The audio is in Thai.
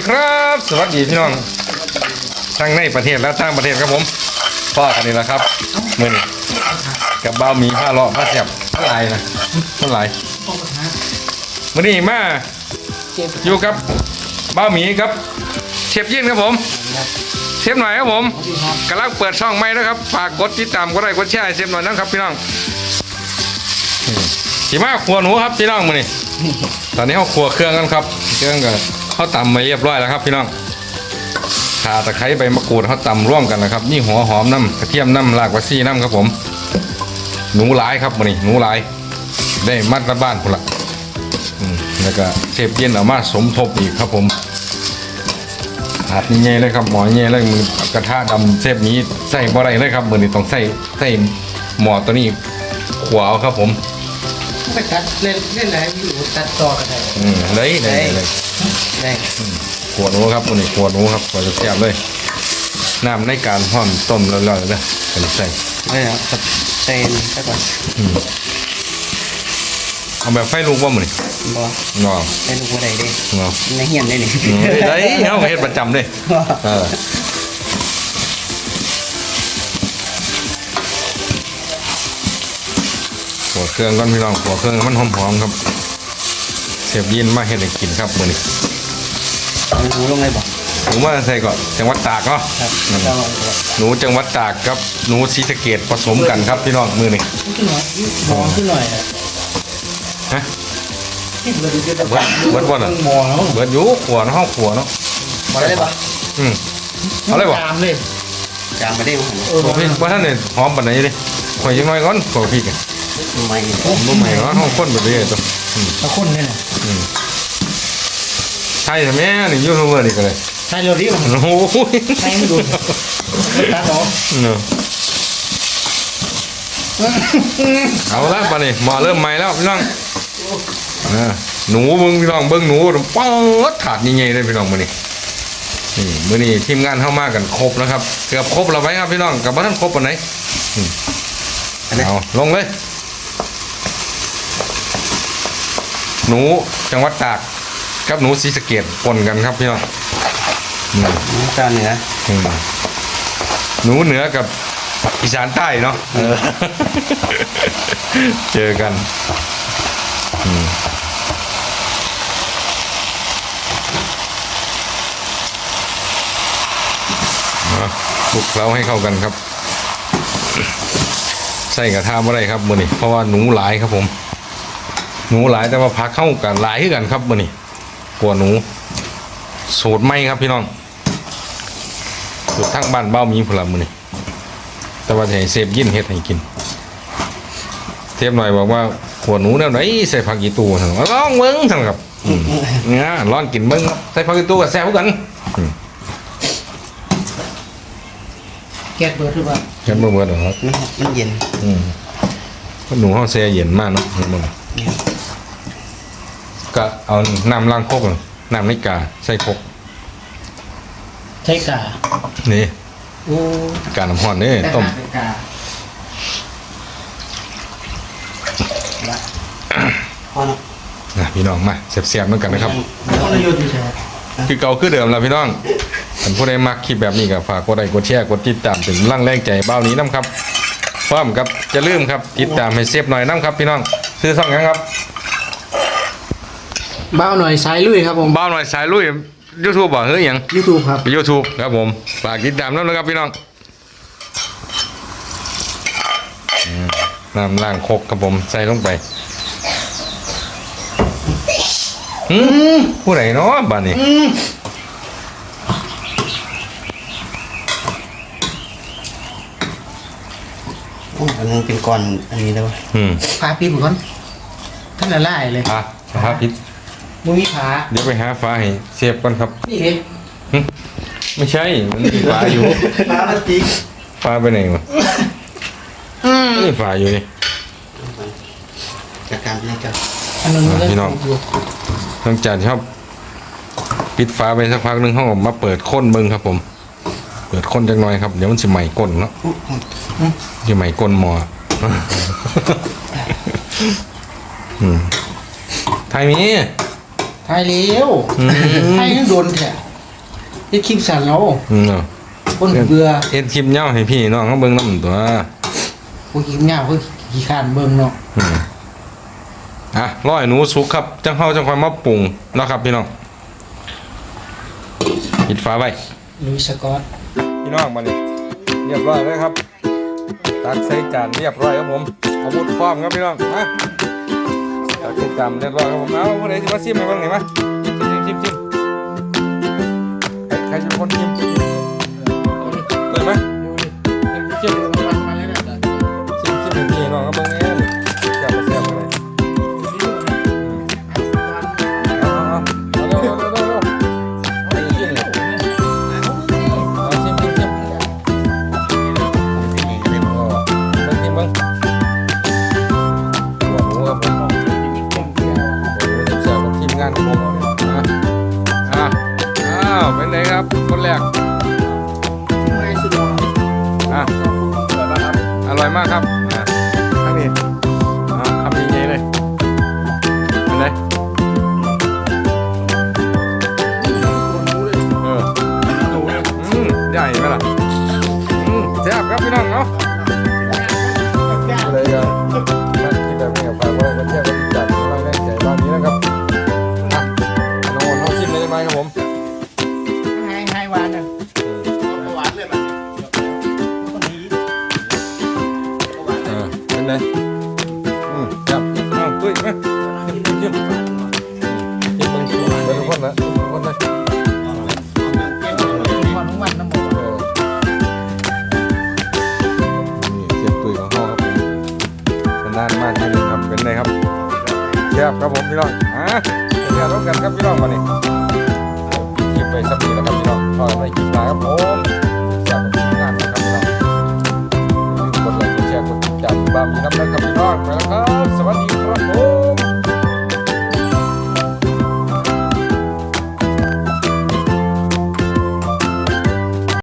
ดีครับ สวัสดีพี่น้องทั้งในประเทศและต่างประเทศครับผมพ่อกันนี่แหละครับมือนี้กับบ้าหมีผ้าเลาะผ้าแสบผ้าลายนะผ้าลายมือนี้มาอยู่กับบ้าหมีครับ เชฟยิ่นครับผมเชฟหน่อยครับผมกำลังเปิดช่องใหม่นะครับฝากกดติดตามกดไลค์กดแชร์เชฟหน่อยนะครับพี่น้องอืมสีมาครัวหนูครับพี่น้องมือนี้ตอนนี้เขาครัวเครื่องกันครับ เครื่องก็ เขาตำมาเรียบร้อยแล้วครับ พี่น้องข่าตะไคร้ใบมะกรูดเขาตำร่วมกันนะครับ นี่หัวหอมน้ำกระเทียมน้ำรากวาซี่น้ำครับผม หนูหลายครับมันนี้หนูหลาย ได้มัดละบ้านพุ่นละอืมแล้วก็เชฟเย็นเอามาสมทบอีกครับผมถาดนี่เงี้ยเลยครับหมอเงี้ยเลยมือกระทะดำเชฟนี้ใส่บ่ได้เลยครับมือนี้ต้องใส่ใส่หมอตัวนี้ขวเอาครับผมไปตัดเล่นเล่นอะไรพี่อยู่ตัดต่อกันได้อืมเลยเลยเลย ได้ขวดหนูครับตัวนี้ขวดหนูครับขวดจะแซ่บเลยน้ำในการห้อมต้มแล้วๆเลยเป็นใส่ได้แล้วครับเซนซะก่อนเอาแบบไฟลูกว่ามันนี่บ่งอได้ลูกอะไรเด้งอในเฮียนได้นี่อืมได้เอาเฮ็ดประจำเลยเออหัวเครื่องก่อนพี่น้องหัวเครื่องให้มันหอมๆครับเสียบยินมาเฮ็ดให้กินครับมื้อนี้ หนูลงเลยบ่ผมว่าใส่ก่อนจังหวัดตากเนาะครับแล้วก็หนูจังหวัดตากกับหนูศรีสะเกดผสมกันครับพี่น้องมื้อนี้ขึ้นหน่อยมองขึ้นหน่อยฮะที่เราดูจะเบิดเบิดบ่น่ะมองแล้วเบิดอยู่ขวเนาะห้องขวเนาะมาได้บ่อืมเอาเลยบ่ตามเลยจามไปได้บ่ขวพี่ว่าท่านเนี่ยหอมปานไหนดิข่อยยังน้อยก่อนขวพี่กันไม่บ่ใหม่เนาะห้องคนแบบนี้ตัวอืมตะคนเนี่ยอืมใช่ใช่ไหมนี่ยูทูบเบอร์นี่ก็เลยใช่เราดิมันโอ้โหใช่ไม่ดูตัดออกเนาะเอาละปานนี้หมอเริ่มใหม่แล้วพี่น้องอ่าหนูเบิ่งพี่น้องเบิ่งหนูป๊อดถาดใหญ่ๆเลยพี่น้องมื้อนี้นี่มื้อนี้ทีมงานเข้ามากันครบแล้วครับเกือบครบแล้วไว้ครับพี่น้องกับบ่ทันครบปานไหนเอาลงเลย หนูจังหวัดตาก กับหนูศรีสะเกดปนกันครับพี่น้องอืมตาเหนืออืมหนูเหนือกับอีสานใต้เนาะเออ เจอกันอืมเอาคลุกเคล้าให้เข้ากันครับ ใส่กระทะบ่ได้ครับมื้อนี้เพราะว่าหนูหลายครับผม หนูหลายแต่ว่าพักเข้ากันหลายคือกันครับมื้อนี้ กลัวหนู สูตรใหม่ครับพี่น้อง สูตรทั้งบ้านเบ้ามีพนละมื้อนี้แต่ว่าจะให้เซฟยินเฮ็ดให้กิน เทปหน่อยบอกว่าขวหนูแนวไหนใส่ผักกีตูซั่นว่าลองเบิ่งซั่นครับอืมเนี่ยลองกินเบิ่งครับใส่ผักกีตูก็แซ่บคือกันอืมแก๊สเบิร์ดหรือเปล่ากันบ่เบิดหรอกครับมันมันเย็น อืมเพราะหนูเฮาแช่เย็นมากเนาะเห็นบ่เนี่ย ก็เอาน้ำล้างโคกน่ะน้ำในกาใส่โคกใช่กานี่โอ้กาน้ำห้อนนี่ต้มกาพอเนาะนะพี่น้องมาเสียบๆด้วยกันนะครับต้องระยุทธ์ใช่ไหมคือเก่าคือเดิมแล้วพี่น้องท่านผู้ใดมักคลิปแบบนี้ก็ฝากกดไลค์กดแชร์กดติดตามถึงร่างแรงใจเบ้านี้น้ำครับพร้อมกับจะลืมครับติดตามให้เซฟหน่อยน้ำครับพี่น้องซื้อซ่องหยังครับ บ้าหน่อยสายลุยครับผมเบ้าหน่อยสายลุยยูทูบบอกเฮ้ยหยังยูทูบครับยูทูบครับผมฝากติดตามน้ำนะครับพี่น้องอืมน้ำล่างโคกครับผมใส่ลงไปอืมผู้ใดเนาะบ้านนี้อันนึงเป็นก้อนอันนี้ได้ปะอืมพาปีบุกอนท่านละลายเลยอะนะครับพิษ มุ้ยผาเดี๋ยวไปหาฟ้าให้เสียบก่อนครับ นี่เลยหึไม่ใช่ มันมีฟ้าอยู่พาพลาสติกฟ้าไปไหนวะนี่ฟ้าอยู่นี่ จากการเล่นกันอันนึงอะพี่น้องหลังจากที่เขาปิดฟ้าไปสักพักหนึงเขาก็มาเปิดค้นเบิ้งครับผม เปิดค้นจังหน่อยครับ เดี๋ยวมันจะใหม่ก้นเนาะจะใหม่ก้นหมออืมไทยมี ไทยเลี้ยวอืมไทยยังโดนแท้เฮ็ดคลิปสั่นแล้วอืมเนาะคนเบื่อเอ็ดคลิปเหย้าให้พี่น้องเขาเบิ่งน้ำตัวพวกกินยาวพวกขี้ขานเบิ่งเนาะอืมอะร้อยหนูสุกครับ จังเฮาจังค่อยมาปรุงเนาะครับพี่น้องปิดฝาไว้ ลุยสกอตพี่น้องมานี่เรียบร้อยเลยครับตักใส่จานเรียบร้อยครับผมอาวุธพร้อมครับพี่น้องมา ตำเรียบร้อยครับผมเอาผู้ใดจะมาซิมให้บ้างไหนมาชิมชิมชิมใครใครจะเป็นคนชิมเปิดไหมชิมชิมชิมาวเป็นไงครับ คนแรกอะอร่อยมากครับ เนไงอืมครับอ้าวตุ้ยมาชิมชิมชิมชิมมึงชิมไปทุกคนนะชิมทุกคนนะวานหวานน้ำหมูเออนี่เชฟตุ้ยของห้อครับผมเป็นนานมากที่นี่ครับเป็นไงครับแซ่บครับผมพี่น้องอะเดี๋ยวร่วมกันครับพี่น้องมานี่คลิปไปสักทีแล้วครับพี่น้องพอกันในคลิปหน้าครับผม